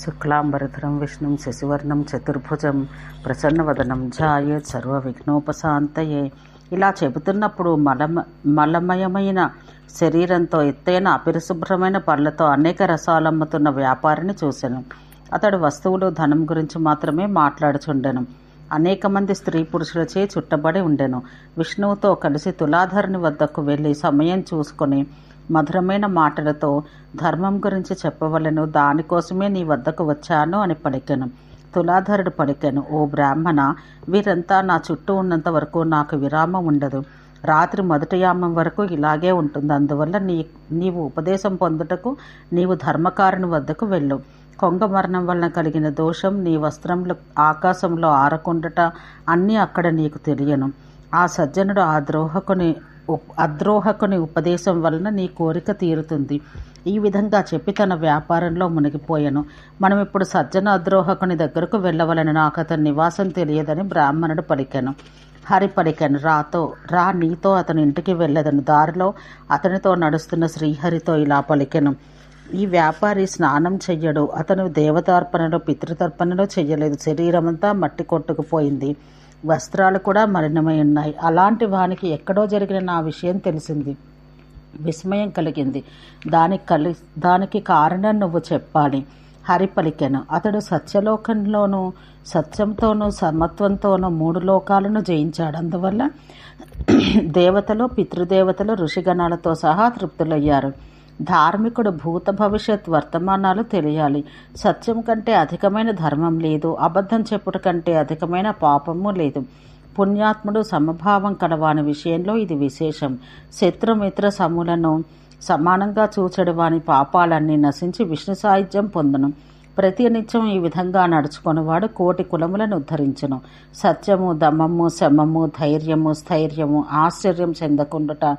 శుక్లాంబరధరం విష్ణుం శశివర్ణం చతుర్భుజం ప్రసన్నవదనం ఝాయే సర్వ విఘ్నోపశాంతయే ఇలా చెబుతున్నప్పుడు మలమ మలమయమైన శరీరంతో ఎత్తైన అపరిశుభ్రమైన పళ్ళతో అనేక రసాలమ్ముతున్న వ్యాపారిని చూశాను. అతడు వస్తువులు ధనం గురించి మాత్రమే మాట్లాడుచుండెను. అనేక మంది స్త్రీ పురుషులచే చుట్టబడి ఉండెను. విష్ణువుతో కలిసి తులాధరుని వద్దకు వెళ్ళి సమయం చూసుకొని మధురమైన మాటలతో ధర్మం గురించి చెప్పవలను దానికోసమే నీ వద్దకు వచ్చాను అని పలికెను. తులాధరుడు పలికెను ఓ బ్రాహ్మణ వీరంతా నా చుట్టూ ఉన్నంత వరకు నాకు విరామం ఉండదు. రాత్రి మొదటి యామం వరకు ఇలాగే ఉంటుంది. అందువల్ల నీ నీవు ఉపదేశం పొందుటకు నీవు ధర్మకారుని వద్దకు వెళ్ళు. కొంగ మరణం వలన కలిగిన దోషం నీ వస్త్రంలో ఆకాశంలో ఆరకుండట అన్నీ అక్కడ నీకు తెలియను. ఆ సజ్జనుడు ఆ ద్రోహకుని అద్రోహకుని ఉపదేశం వలన నీ కోరిక తీరుతుంది. ఈ విధంగా చెప్పి తన వ్యాపారంలో మునిగిపోయాను. మనం ఇప్పుడు సజ్జన అద్రోహకుని దగ్గరకు వెళ్ళవలని నాకు అతని నివాసం తెలియదని బ్రాహ్మణుడు పలికాను. హరి పలికాను రాతో రా నీతో అతని ఇంటికి వెళ్ళదను. దారిలో అతనితో నడుస్తున్న శ్రీహరితో ఇలా పలికెను. ఈ వ్యాపారి స్నానం చెయ్యడు. అతను దేవతార్పణలో పితృతర్పణలో చెయ్యలేదు. శరీరమంతా మట్టి కొట్టుకుపోయింది. వస్త్రాలు కూడా మలినమై ఉన్నాయి. అలాంటి వానికి ఎక్కడో జరిగిన నా విషయం తెలిసింది. విస్మయం కలిగింది. దానికి కలి దానికి కారణం నువ్వు చెప్పాలి. హరి పలికెను. అతడు సత్యలోకంలోనూ సత్యంతోనూ సమత్వంతోనూ మూడు లోకాలను జయించాడు. అందువల్ల దేవతలు పితృదేవతలు ఋషిగణాలతో సహా తృప్తులయ్యారు. ధార్మికుడు భూత భవిష్యత్ వర్తమానాలు తెలియాలి. సత్యం కంటే అధికమైన ధర్మం లేదు. అబద్ధం చెప్పుట కంటే అధికమైన పాపము లేదు. పుణ్యాత్ముడు సమభావం కలవాని విషయంలో ఇది విశేషం. శత్రుమిత్ర సములను సమానంగా చూచడు వాని పాపాలన్నీ నశించి విష్ణు సాహిత్యం పొందును. ప్రతి నిత్యం ఈ విధంగా నడుచుకున్నవాడు కోటి కులములను ఉద్ధరించును. సత్యము దమము శమము ధైర్యము స్థైర్యము ఆశ్చర్యం చెందకుండుట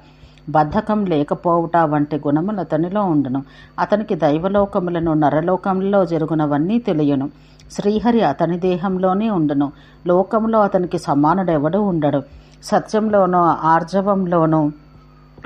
బద్ధకం లేకపోవుట వంటి గుణములు అతనిలో ఉండును. అతనికి దైవలోకములను నరలోకములలో జరుగునవన్నీ తెలియను. శ్రీహరి అతని దేహంలోనే ఉండును. లోకంలో అతనికి సమానుడెవడు ఉండడు. సత్యంలోనూ ఆర్జవంలోనూ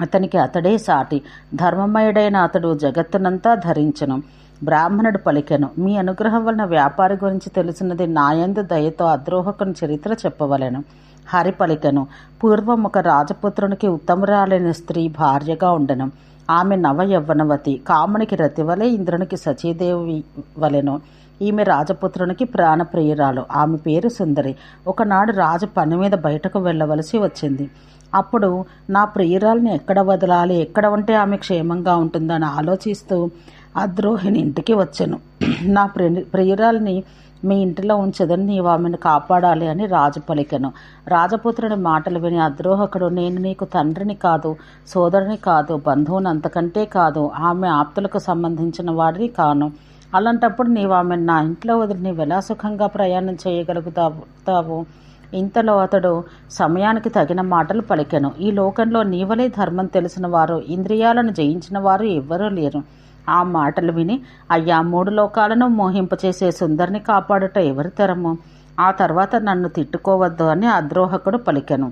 అతనికి అతడే సాటి. ధర్మమయుడైన అతడు జగత్తునంతా ధరించను. బ్రాహ్మణుడు పలికెను. మీ అనుగ్రహం వలన వ్యాపారి గురించి తెలిసినది నాయందు దయతో అద్రోహకుని చరిత్ర చెప్పవలెను. హరిపలికను. పూర్వం ఒక రాజపుత్రునికి ఉత్తమరాలైన స్త్రీ భార్యగా ఉండను. ఆమె నవయవ్వనవతి కామునికి రతివలే ఇంద్రునికి సచీదేవి వలెను. ఈమె రాజపుత్రునికి ప్రాణప్రియురాలు. ఆమె పేరు సుందరి. ఒకనాడు రాజు పని మీద బయటకు వెళ్ళవలసి వచ్చింది. అప్పుడు నా ప్రియురాల్ని ఎక్కడ వదలాలి? ఎక్కడ ఉంటే ఆమె క్షేమంగా ఉంటుందని ఆలోచిస్తూ ఆ ద్రోహిని ఇంటికి వచ్చాను. నా ప్రి ప్రియురాల్ని మీ ఇంటిలో ఉంచదని నీవు ఆమెను కాపాడాలి అని రాజు పలికెను. రాజపుత్రుని మాటలు విని అద్రోహకుడు నేను నీకు తండ్రిని కాదు సోదరుని కాదు బంధువుని అంతకంటే కాదు ఆమె ఆప్తులకు సంబంధించిన వాడిని కాను. అలాంటప్పుడు నీవు ఆమెను నా ఇంట్లో వదిలి నీవు ఎలా సుఖంగా ప్రయాణం చేయగలుగుతావు ఇంతలో అతడు సమయానికి తగిన మాటలు పలికెను. ఈ లోకంలో నీవలే ధర్మం తెలిసిన వారు ఇంద్రియాలను జయించిన వారు ఎవ్వరూ లేరు. ఆ మాటలు విని అయ్యా మూడు లోకాలను మోహింపచేసే సుందరిని కాపాడుట ఎవరి తరము? ఆ తర్వాత నన్ను తిట్టుకోవద్దు అని అద్రోహకుడు పలికెను.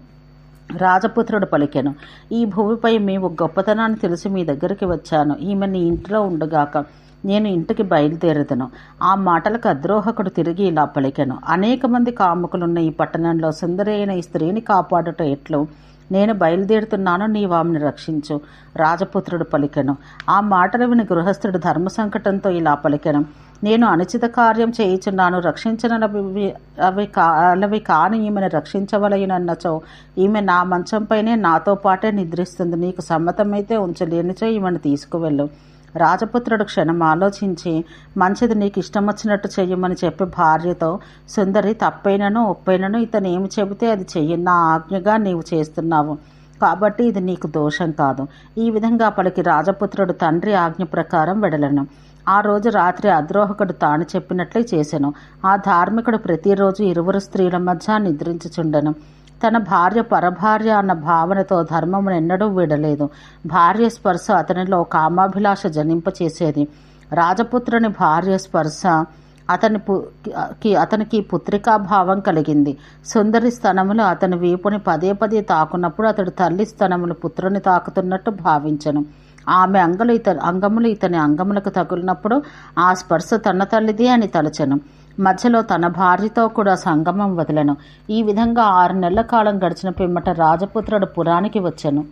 రాజపుత్రుడు పలికెను. ఈ భూమిపై మేము గొప్పతనాన్ని తెలిసి మీ దగ్గరికి వచ్చాను. ఈమె నీ ఇంట్లో ఉండగాక నేను ఇంటికి బయలుదేరదను. ఆ మాటలకు అద్రోహకుడు తిరిగి ఇలా పలికెను. అనేక మంది కాముకులున్న ఈ పట్టణంలో సుందరైన ఈ స్త్రీని కాపాడుట ఎట్లు? నేను బయలుదేరుతున్నాను నీ వామిని రక్షించు. రాజపుత్రుడు పలికెను. ఆ మాటలు విని గృహస్థుడు ధర్మ సంకటంతో ఇలా పలికెను. నేను అనుచిత కార్యం చేయుచున్నాను రక్షించనవి అవి కాలవి కాని ఈమెను రక్షించవలయనన్నచో ఈమె నా మంచంపైనే నాతో పాటే నిద్రిస్తుంది. నీకు సమ్మతమైతే ఉంచలేనిచో ఈమెను తీసుకువెళ్ళు. రాజపుత్రుడు క్షణం ఆలోచించి మంచిది నీకు ఇష్టం వచ్చినట్టు చెయ్యమని చెప్పి భార్యతో సుందరి తప్పైనను ఒప్పైనను ఇతను ఏమి చెబితే అది చెయ్యి నా ఆజ్ఞగా నీవు చేస్తున్నావు. కాబట్టి ఇది నీకు దోషం కాదు. ఈ విధంగా పలికి రాజపుత్రుడు తండ్రి ఆజ్ఞ ప్రకారం వెడలను. ఆ రోజు రాత్రి అద్రోహకుడు తాను చెప్పినట్లే చేశాను ఆ ధార్మికుడు ప్రతిరోజు ఇరువురు స్త్రీల మధ్య నిద్రించుచుండెను. తన భార్య పరభార్య అన్న భావనతో ధర్మమును ఎన్నడూ వీడలేదు. భార్య స్పర్శ అతనిలో కామాభిలాష జనింపచేసేది. రాజపుత్రుని భార్య స్పర్శ అతని పు కి అతనికి పుత్రికా భావం కలిగింది. సుందరి స్తనములు అతని వీపుని పదే పదే తాకున్నప్పుడు అతడు తల్లి స్తనములు పుత్రుని తాకుతున్నట్టు భావించను. ఆమె అంగలు ఇత అంగములు ఇతని అంగములకు తగులినప్పుడు ఆ స్పర్శ తన తల్లిది అని తలచను. మధ్యలో తన భార్యతో కూడా సంగమం వదిలెను. ఈ విధంగా ఆరు నెలల కాలం గడిచిన పిమ్మట రాజపుత్రుడు పురానికి వచ్చాను.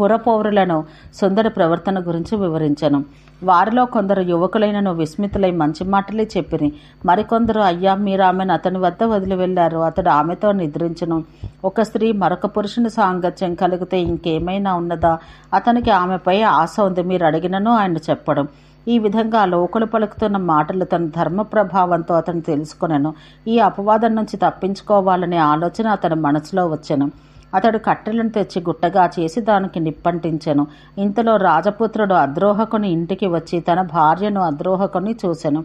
పురపౌరులను సుందర ప్రవర్తన గురించి వివరించను. వారిలో కొందరు యువకులైనను విస్మితులై మంచి మాటలే చెప్పిరి. మరికొందరు అయ్యా మీరు ఆమెను అతని వద్ద వదిలి వెళ్ళారు అతడు ఆమెతో నిద్రించను. ఒక స్త్రీ మరొక పురుషుని సాంగత్యం కలిగితే ఇంకేమైనా ఉన్నదా? అతనికి ఆమెపై ఆశ ఉంది. మీరు అడిగినను ఆయన చెప్పడం. ఈ విధంగా లోకలు పలుకుతున్న మాటలు తన ధర్మ ప్రభావంతో అతను తెలుసుకొనెను. ఈ అపవాదం నుంచి తప్పించుకోవాలనే ఆలోచన అతని మనసులో వచ్చెను. అతడు కట్టెలను తెచ్చి గుట్టగా చేసి దానికి నిప్పంటించెను. ఇంతలో రాజపుత్రుడు అద్రోహకుని ఇంటికి వచ్చి తన భార్యను అద్రోహకుని చూసెను.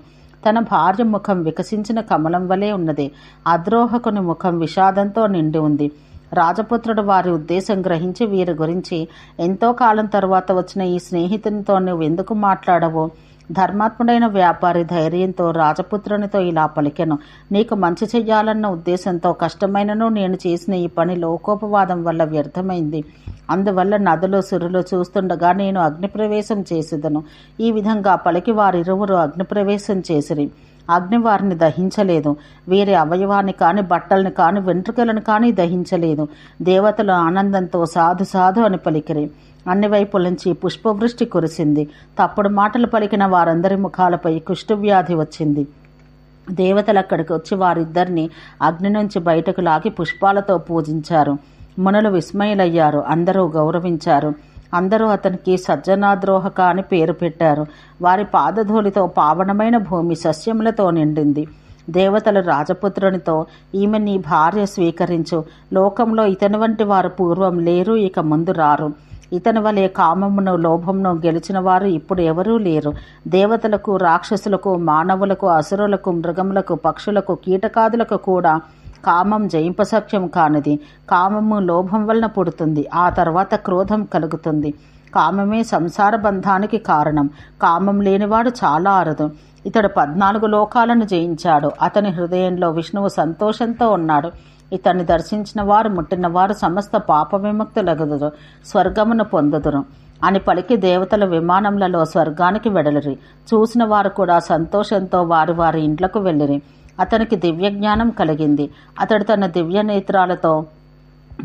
తన భార్య ముఖం వికసించిన కమలం వలె ఉన్నది. అద్రోహకుని ముఖం విషాదంతో నిండి ఉంది. రాజపుత్రుడు వారి ఉద్దేశం గ్రహించి వీరి గురించి ఎంతో కాలం తరువాత వచ్చిన ఈ స్నేహితునితో నువ్వు ఎందుకు మాట్లాడవు? ధర్మాత్ముడైన వ్యాపారి ధైర్యంతో రాజపుత్రునితో ఇలా పలికెను. నీకు మంచి చెయ్యాలన్న ఉద్దేశంతో కష్టమైనను నేను చేసిన ఈ పని లోకోపవాదం వల్ల వ్యర్థమైంది. అందువల్ల నదులు సురులు చూస్తుండగా నేను అగ్నిప్రవేశం చేసేదను. ఈ విధంగా పలికి వారిరువురు అగ్నిప్రవేశం చేసిరి. అగ్ని వారిని దహించలేదు. వీరి అవయవాన్ని కాని బట్టల్ని కాని వెంట్రుకలను కాని దహించలేదు. దేవతలు ఆనందంతో సాధు సాధు అని పలికిరి. అన్ని వైపుల నుంచి పుష్పవృష్టి కురిసింది. తప్పుడు మాటలు పలికిన వారందరి ముఖాలపై కుష్ఠవ్యాధి వచ్చింది. దేవతలు అక్కడికి వచ్చి వారిద్దరిని అగ్ని నుంచి బయటకు లాగి పుష్పాలతో పూజించారు. మునులు విస్మయులయ్యారు. అందరూ గౌరవించారు. అందరూ అతనికి సజ్జనాద్రోహక అని పేరు పెట్టారు. వారి పాదధూళితో పావనమైన భూమి సస్యములతో నిండింది. దేవతలు రాజపుత్రునితో ఈమె నీ భార్య స్వీకరించు. లోకంలో ఇతని వంటి వారు పూర్వం లేరు ఇక ముందు రారు. ఇతని వలె కామమును లోభమును గెలిచిన వారు ఇప్పుడు ఎవరూ లేరు. దేవతలకు రాక్షసులకు మానవులకు అసురులకు మృగములకు పక్షులకు కీటకాదులకు కూడా కామం జయింపసఖ్యం కానిది. కామము లోభం వలన పుడుతుంది. ఆ తర్వాత క్రోధం కలుగుతుంది. కామమే సంసార బంధానికి కారణం. కామం లేనివాడు చాలా అరుదు. ఇతడు పద్నాలుగు లోకాలను జయించాడు. అతని హృదయంలో విష్ణువు సంతోషంతో ఉన్నాడు. ఇతన్ని దర్శించిన వారు ముట్టిన వారు సమస్త పాప విముక్తులగుదురు స్వర్గమును పొందుదురు. అని పలికి దేవతల విమానములలో స్వర్గానికి వెడలిరి. చూసిన వారు కూడా సంతోషంతో వారి వారి ఇంట్లకు వెళ్ళిరి. అతనికి దివ్యజ్ఞానం కలిగింది. అతడు తన దివ్య నేత్రాలతో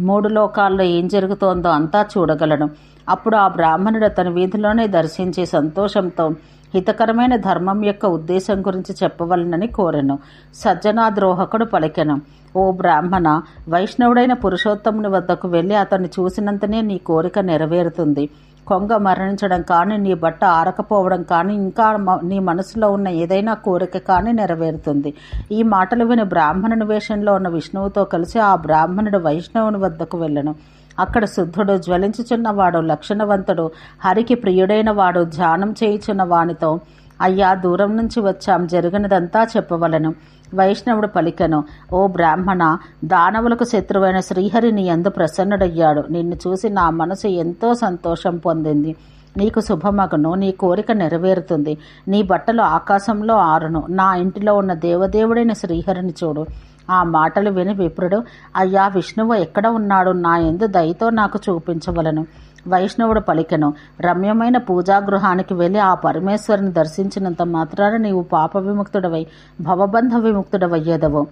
మూడు లోకాల్లో ఏం జరుగుతోందో అంతా చూడగలను. అప్పుడు ఆ బ్రాహ్మణుడు అతని వీధిలోనే దర్శించి సంతోషంతో హితకరమైన ధర్మం యొక్క ఉద్దేశం గురించి చెప్పవలనని కోరెను. సజ్జనాద్రోహకుడు పలికెను. ఓ బ్రాహ్మణ వైష్ణవుడైన పురుషోత్తముని వద్దకు వెళ్ళి అతన్ని చూసినంతనే నీ కోరిక నెరవేరుతుంది. కొంగ మరణించడం కానీ నీ బట్ట ఆరకపోవడం కానీ ఇంకా నీ మనసులో ఉన్న ఏదైనా కోరిక కానీ నెరవేరుతుంది. ఈ మాటలు విని బ్రాహ్మణుని వేషంలో ఉన్న విష్ణువుతో కలిసి ఆ బ్రాహ్మణుడు వైష్ణవుని వద్దకు వెళ్ళను. అక్కడ శుద్ధుడు జ్వలించుచున్నవాడు లక్షణవంతుడు హరికి ప్రియుడైన వాడు ధ్యానం చేయుచున్న వానితో అయ్యా దూరం నుంచి వచ్చాం జరిగినదంతా చెప్పవలను. వైష్ణవుడు పలికెను ఓ బ్రాహ్మణ దానవులకు శత్రువైన శ్రీహరి నీ ఎందు ప్రసన్నుడయ్యాడు. నిన్ను చూసి నా మనసు ఎంతో సంతోషం పొందింది. నీకు శుభమగును. నీ కోరిక నెరవేరుతుంది. నీ బట్టలు ఆకాశంలో ఆరును. నా ఇంటిలో ఉన్న దేవదేవుడైన శ్రీహరిని చూడు. ఆ మాటలు విని విప్రుడు అయ్యా విష్ణువు ఎక్కడ ఉన్నాడు? నా ఎందు దయతో నాకు చూపించవలను. వైష్ణవుడు పలికెను రమ్యమైన పూజాగృహానికి వెళ్ళి ఆ పరమేశ్వరుని దర్శించినంత మాత్రాన నీవు పాప విముక్తుడవై భవబంధ విముక్తుడవయ్యేదవు.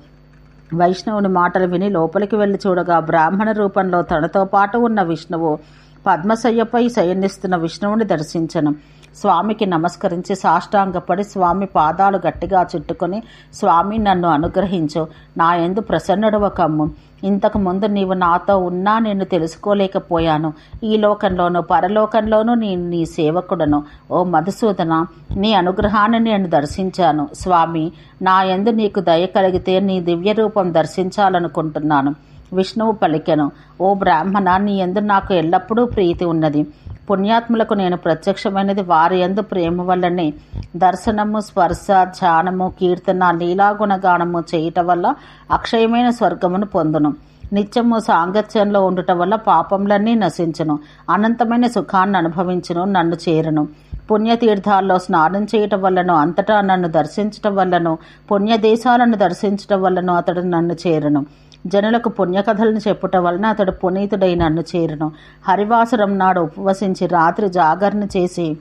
వైష్ణవుని మాటలు విని లోపలికి వెళ్ళి చూడగా బ్రాహ్మణ రూపంలో తనతో పాటు ఉన్న విష్ణువు పద్మశయ్యపై శయనిస్తున్న విష్ణువుని దర్శించను. స్వామికి నమస్కరించి సాష్టాంగపడి స్వామి పాదాలు గట్టిగా చుట్టుకొని స్వామి నన్ను అనుగ్రహించు. నా ఎందు ప్రసన్నుడవ కమ్ము. ఇంతకు ముందు నీవు నాతో ఉన్నా నేను తెలుసుకోలేకపోయాను. ఈ లోకంలోనూ పరలోకంలోనూ నేను నీ సేవకుడను. ఓ మధుసూదన నీ అనుగ్రహాన్ని నేను దర్శించాను. స్వామి నా ఎందు నీకు దయ కలిగితే నీ దివ్య రూపం దర్శించాలనుకుంటున్నాను. విష్ణువు పలికెను ఓ బ్రాహ్మణ నీ ఎందు నాకు ఎల్లప్పుడూ ప్రీతి ఉన్నది. పుణ్యాత్ములకు నేను ప్రత్యక్షమైనది. వారి ఎందు ప్రేమ వల్లనే దర్శనము స్పర్శ ధ్యానము కీర్తన లీలాగుణగానము చేయటం వల్ల అక్షయమైన స్వర్గమును పొందును. నిత్యము సాంగత్యంలో ఉండటం వల్ల పాపములన్నీ నశించును. అనంతమైన సుఖాన్ని అనుభవించును నన్ను చేరును. పుణ్యతీర్థాల్లో స్నానం చేయటం వల్లను అంతటా నన్ను దర్శించటం వల్లను పుణ్యదేశాలను దర్శించటం వల్లను అతడు నన్ను చేరును. జనులకు పుణ్యకథలను చెప్పుట వలన అతడు పునీతుడై నన్ను చేరును. హరివాసురం నాడు ఉపవసించి రాత్రి జాగరణ చేసి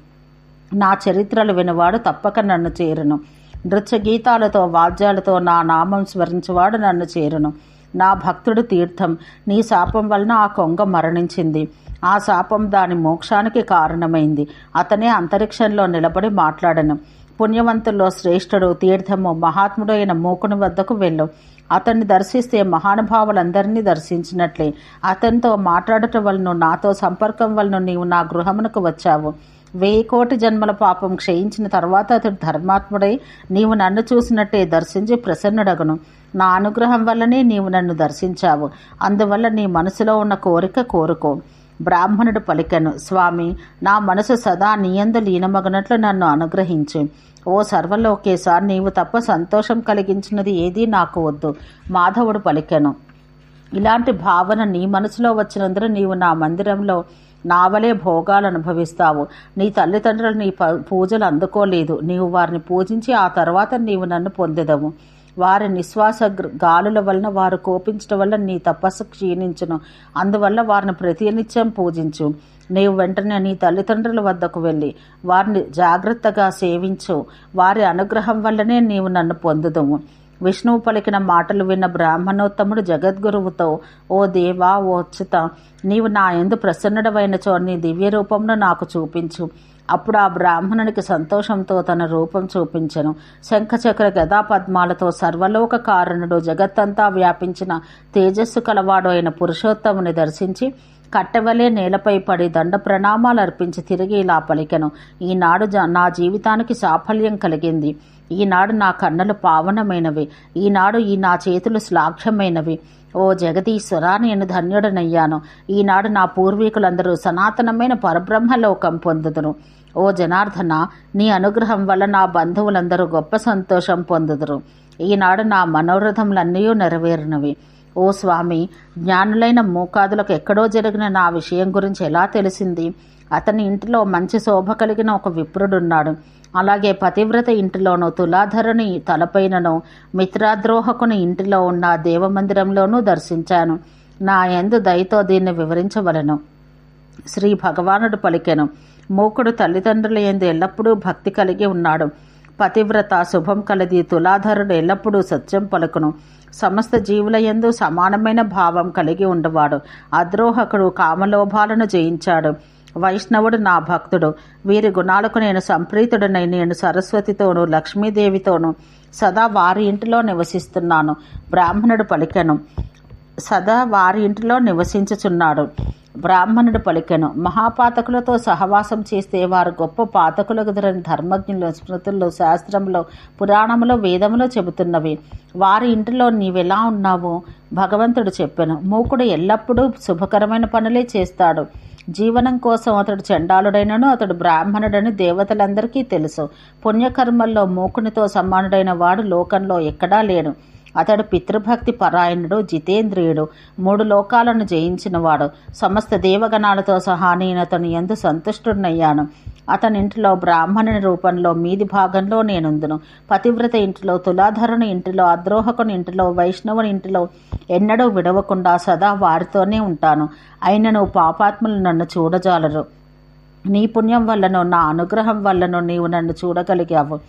నా చరిత్రలు వినవాడు తప్పక నన్ను చేరును. నృత్య గీతాలతో వాద్యాలతో నా నామం స్మరించేవాడు నన్ను చేరును. నా భక్తుడు తీర్థం నీ శాపం వలన ఆ కొంగ మరణించింది. ఆ శాపం దాని మోక్షానికి కారణమైంది. అతనే అంతరిక్షంలో నిలబడి మాట్లాడను. పుణ్యవంతుల్లో శ్రేష్ఠుడు తీర్థము మహాత్ముడైన మూకుని వద్దకు వెళ్ళు. అతన్ని దర్శిస్తే మహానుభావులందరినీ దర్శించినట్లే. అతనితో మాట్లాడటం వలన నాతో సంపర్కం వలన నీవు నా గృహమునకు వచ్చావు. వెయ్యి కోటి జన్మల పాపం క్షయించిన తర్వాత అతడు ధర్మాత్ముడై నీవు నన్ను చూసినట్టే దర్శించి ప్రసన్నుడగను. నా అనుగ్రహం వల్లనే నీవు నన్ను దర్శించావు. అందువల్ల నీ మనసులో ఉన్న కోరిక కోరుకో. బ్రాహ్మణుడు పలికెను స్వామి నా మనసు సదా నీయందు లీనమగనట్లు నన్ను అనుగ్రహించు. ఓ సర్వలోకేశ నీవు తప్ప సంతోషం కలిగించినది ఏదీ నాకు వద్దు మాధవుడు పలికెను. ఇలాంటి భావన నీ మనసులో వచ్చినందున నీవు నా మందిరంలో నావలే భోగాలు అనుభవిస్తావు. నీ తల్లిదండ్రులు నీ ప- పూజలు అందుకోలేదు. నీవు వారిని పూజించి ఆ తర్వాత నీవు నన్ను పొందెదవు. వారి నిశ్వాస గాలుల వలన వారు కోపించడం వల్ల నీ తపస్సు క్షీణించును. అందువల్ల వారిని ప్రతినిత్యం పూజించు. నీవు వెంటనే నీ తల్లిదండ్రుల వద్దకు వెళ్ళి వారిని జాగ్రత్తగా సేవించు. వారి అనుగ్రహం వల్లనే నీవు నన్ను పొందుదుము విష్ణువు పలికిన మాటలు విన్న బ్రాహ్మణోత్తముడు జగద్గురువుతో ఓ దేవా ఓ అచ్యుత నీవు నా ఎందు ప్రసన్నుడవైనచో నీ దివ్య రూపంను నాకు చూపించు. అప్పుడు ఆ బ్రాహ్మణునికి సంతోషంతో తన రూపం చూపించెను. శంఖచక్ర గదాపద్మాలతో సర్వలోక కారణుడు జగత్తంతా వ్యాపించిన తేజస్సు కలవాడు అయిన పురుషోత్తముని దర్శించి కట్టెవలే నేలపై పడి దండ ప్రణామాలు అర్పించి తిరిగి ఇలా పలికెను. ఈనాడు జ- నా జీవితానికి సాఫల్యం కలిగింది. ఈనాడు నా కన్నులు పావనమైనవి. ఈనాడు ఈ నా చేతులు శ్లాఘ్యమైనవి. ఓ జగదీశ్వర నేను ధన్యుడనయ్యాను. ఈనాడు నా పూర్వీకులందరూ సనాతనమైన పరబ్రహ్మలోకం పొందుదును ఓ జనార్దన నీ అనుగ్రహం వల్ల నా బంధువులందరూ గొప్ప సంతోషం పొందుదురు. ఈనాడు నా మనోరథములన్నీ నెరవేరినవి. ఓ స్వామి జ్ఞానులైన మూకాదులకు ఎక్కడో జరిగిన నా విషయం గురించి ఎలా తెలిసింది? అతని ఇంటిలో మంచి శోభ కలిగిన ఒక విప్రుడున్నాడు. అలాగే పతివ్రత ఇంటిలోనూ తులాధరుని తలపైనను మిత్రాద్రోహకుని ఇంటిలో ఉన్న దేవమందిరంలోనూ దర్శించాను. నా ఎందు దయతో దీన్ని వివరించవలను. శ్రీ భగవానుడు పలికెను. మూకుడు తల్లిదండ్రుల ఎందు ఎల్లప్పుడూ భక్తి కలిగి ఉన్నాడు. పతివ్రత శుభం కలది తులాధరుడు ఎల్లప్పుడూ సత్యం పలుకును. సమస్త జీవుల ఎందు సమానమైన భావం కలిగి ఉండవాడు. అద్రోహకుడు కామలోభాలను జయించాడు. వైష్ణవుడు నా భక్తుడు. వీరి గుణాలకు నేను సంప్రీతుడనై నేను సరస్వతితోనూ లక్ష్మీదేవితోనూ సదా వారి ఇంటిలో నివసిస్తున్నాను. బ్రాహ్మణుడు పలికెను. సదా వారి ఇంటిలో నివసించుచున్నాడు. బ్రాహ్మణుడు పలికెను. మహాపాతకులతో సహవాసం చేస్తే వారు గొప్ప పాతకులగుదరని ధర్మజ్ఞులు స్మృతుల్లో శాస్త్రంలో పురాణములో వేదములో చెబుతున్నవి. వారి ఇంటిలో నీవెలా ఉన్నావు? భగవంతుడు చెప్పాను. మూకుడు ఎల్లప్పుడూ శుభకరమైన పనులే చేస్తాడు. జీవనం కోసం అతడు చండాలుడైనను అతడు బ్రాహ్మణుడని దేవతలందరికీ తెలుసు. పుణ్యకర్మల్లో మూకునితో సమానుడైన వాడు లోకంలో ఎక్కడా లేడు. అతడు పితృభక్తి పరాయణుడు జితేంద్రియుడు మూడు లోకాలను జయించినవాడు. సమస్త దేవగణాలతో సహా నేను అతను ఎందు సంతుష్టుడనయ్యాను. అతని ఇంటిలో బ్రాహ్మణుని రూపంలో మీది భాగంలో నేనుందును. పతివ్రత ఇంటిలో తులాధరుని ఇంటిలో అద్రోహకుని ఇంటిలో వైష్ణవుని ఇంటిలో ఎన్నడూ విడవకుండా సదా వారితోనే ఉంటాను. అయినను పాపాత్ములు నన్ను చూడజాలరు. నీ పుణ్యం వల్లనో నా అనుగ్రహం వల్లనో నీవు నన్ను చూడగలిగావు.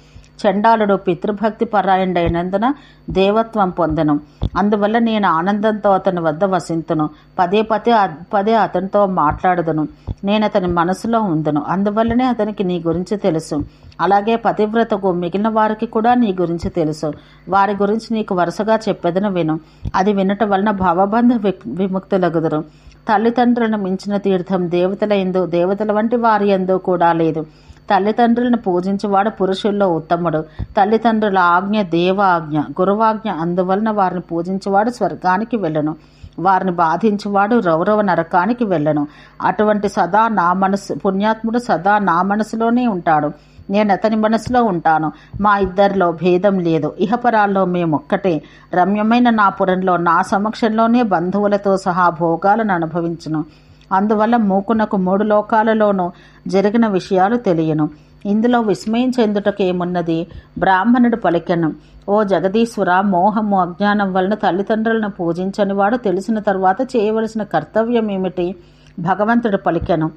చండాలుడు పితృభక్తి పరాయణుడైనందున దేవత్వం పొందను. అందువల్ల నేను ఆనందంతో అతని వద్ద వసింతును. పదే పదే పదే అతనితో మాట్లాడదును. నేను అతని మనసులో ఉందను. అందువల్లనే అతనికి నీ గురించి తెలుసు. అలాగే పతివ్రతకు మిగిలిన వారికి కూడా నీ గురించి తెలుసు. వారి గురించి నీకు వరుసగా చెప్పేదను విను. అది వినటం వలన భావబంధ విక్- విముక్తులగుదురు. తల్లిదండ్రులను మించిన తీర్థం దేవతల ఎందు దేవతల వంటి వారి ఎందు కూడా లేదు. తల్లిదండ్రులను పూజించేవాడు పురుషుల్లో ఉత్తముడు. తల్లిదండ్రుల ఆజ్ఞ దేవాజ్ఞ గురువాజ్ఞ అందువలన వారిని పూజించేవాడు స్వర్గానికి వెళ్ళను. వారిని బాధించేవాడు రౌరవ నరకానికి వెళ్ళను. అటువంటి సదా నా మనసు పుణ్యాత్ముడు సదా నా మనసులోనే ఉంటాడు. నేను అతని మనసులో ఉంటాను. మా ఇద్దరిలో భేదం లేదు. ఇహపరాల్లో మేమొక్కటే. రమ్యమైన నా పురంలో నా సమక్షంలోనే బంధువులతో సహా భోగాలను అనుభవించును. అందువల్ల మూకునకు మూడు లోకాలలోనూ జరిగిన విషయాలు తెలియను. ఇందులో విస్మయం చెందుటకేమున్నది బ్రాహ్మణుడు పలికెను. ఓ జగదీశ్వర మోహము అజ్ఞానం వలన తల్లిదండ్రులను పూజించని వాడు తెలిసిన తర్వాత చేయవలసిన కర్తవ్యం ఏమిటి భగవంతుడు పలికెను.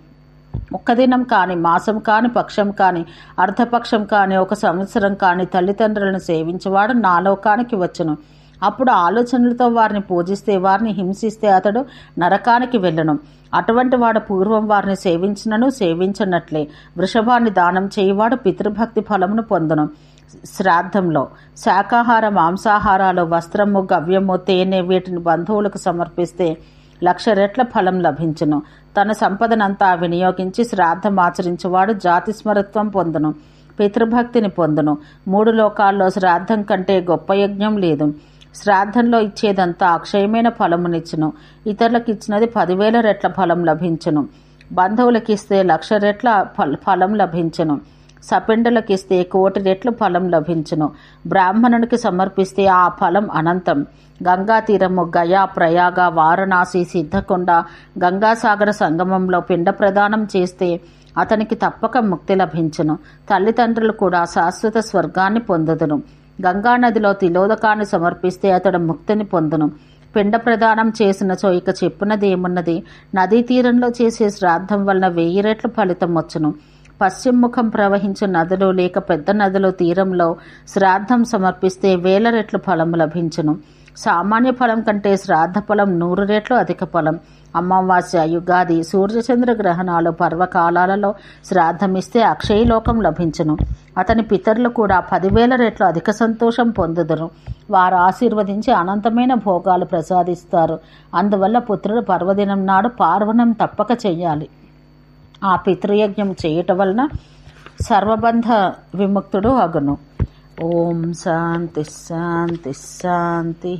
ఒక్క దినం కాని మాసం కాని పక్షం కాని అర్ధపక్షం కాని ఒక సంవత్సరం కాని తల్లిదండ్రులను సేవించేవాడు నా లోకానికి వచ్చును. అప్పుడు ఆలోచనలతో వారిని పూజిస్తే వారిని హింసిస్తే అతడు నరకానికి వెళ్ళను. అటువంటి వాడు పూర్వం వారిని సేవించినను సేవించనట్లే. వృషభాన్ని దానం చేయవాడు పితృభక్తి ఫలమును పొందను. శ్రాద్ధంలో శాకాహార మాంసాహారాలు వస్త్రము గవ్యము తేనె వీటిని బంధువులకు సమర్పిస్తే లక్ష రెట్ల ఫలం లభించును. తన సంపదనంతా వినియోగించి శ్రాద్ధం ఆచరించేవాడు జాతి స్మరత్వం పొందును పితృభక్తిని పొందును. మూడు లోకాల్లో శ్రాద్ధం కంటే గొప్ప యజ్ఞం లేదు. శ్రాద్ధంలో ఇచ్చేదంతా అక్షయమైన ఫలమునిచ్చును. ఇతరులకు ఇచ్చినది పదివేల రెట్ల ఫలం లభించును. బంధువులకిస్తే లక్ష రెట్ల ఫల- ఫలం లభించును. సపిండలకిస్తే కోటి రెట్లు ఫలం లభించును. బ్రాహ్మణునికి సమర్పిస్తే ఆ ఫలం అనంతం. గంగా తీరము గయా ప్రయాగ వారణాసి సిద్ధకొండ గంగాసాగర సంగమంలో పిండ ప్రదానం చేస్తే అతనికి తప్పక ముక్తి లభించును. తల్లిదండ్రులు కూడా శాశ్వత స్వర్గాన్ని పొందుదును. గంగానదిలో తిలోదకాన్ని సమర్పిస్తే అతడు ముక్తిని పొందును. పిండ ప్రదానం చేసిన ఇక చెప్పునది ఏమున్నది? నదీ తీరంలో చేసే శ్రాద్ధం వలన వెయ్యి రెట్లు ఫలితం వచ్చును. పశ్చిమముఖం ప్రవహించే నదులు లేక పెద్ద నదులు తీరంలో శ్రాద్ధం సమర్పిస్తే వేల రెట్లు ఫలం లభించును. సామాన్య ఫలం కంటే శ్రాద్ధ ఫలం నూరు రెట్లు అధిక ఫలం. అమావాస్య యుగాది సూర్యచంద్ర గ్రహణాలు పర్వకాలాలలో శ్రాద్ధమిస్తే అక్షయలోకం లభించును. అతని పితరులు కూడా పదివేల రెట్లు అధిక సంతోషం పొందుదురు. వారు ఆశీర్వదించి అనంతమైన భోగాలు ప్రసాదిస్తారు. అందువల్ల పుత్రుడు పర్వదినం నాడు పార్వణం తప్పక చెయ్యాలి ఆ పితృయజ్ఞం చేయుట వలన సర్వబంధ విముక్తుడు అగును. ఓం శాంతి శాంతి శాంతి.